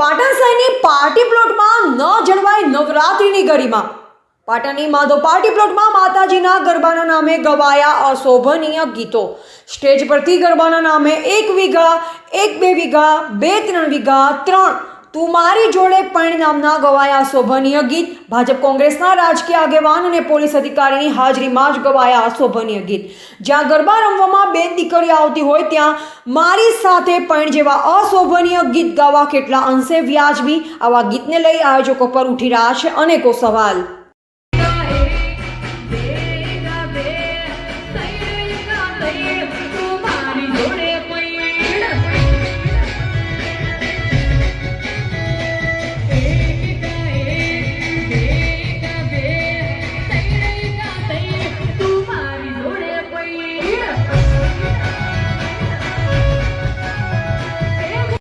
પાટણ શહેરની પાર્ટી પ્લોટમાં ન જળવાય નવરાત્રિની ગરિમા. પાટણની માધો પાર્ટી પ્લોટમાં માતાજીના ગરબાના નામે ગવાયા અશોભનીય ગીતો. સ્ટેજ પરથી ગરબાના નામે એક વીઘા, એક બે વીઘા, બે ત્રણ વીઘા, ત્રણ તું મારી જોડે પણ નામના ગવાયા શોભનીય ગીત ભાજપ કોંગ્રેસના રાજકીય આગેવાન અને પોલીસ અધિકારીની હાજરીમાં જ ગવાયા શોભનીય ગીત જ્યાં ગરબા રમવામાં બેન દીકરી આવતી હોય ત્યાં મારી સાથે પણ જેવા અશોભનીય ગીત ગાવા કેટલા અંશે વ્યાજબી આવા ગીતને લઈ આયોજકો પર ઉઠી રહ્યા છે અનેકો સવાલ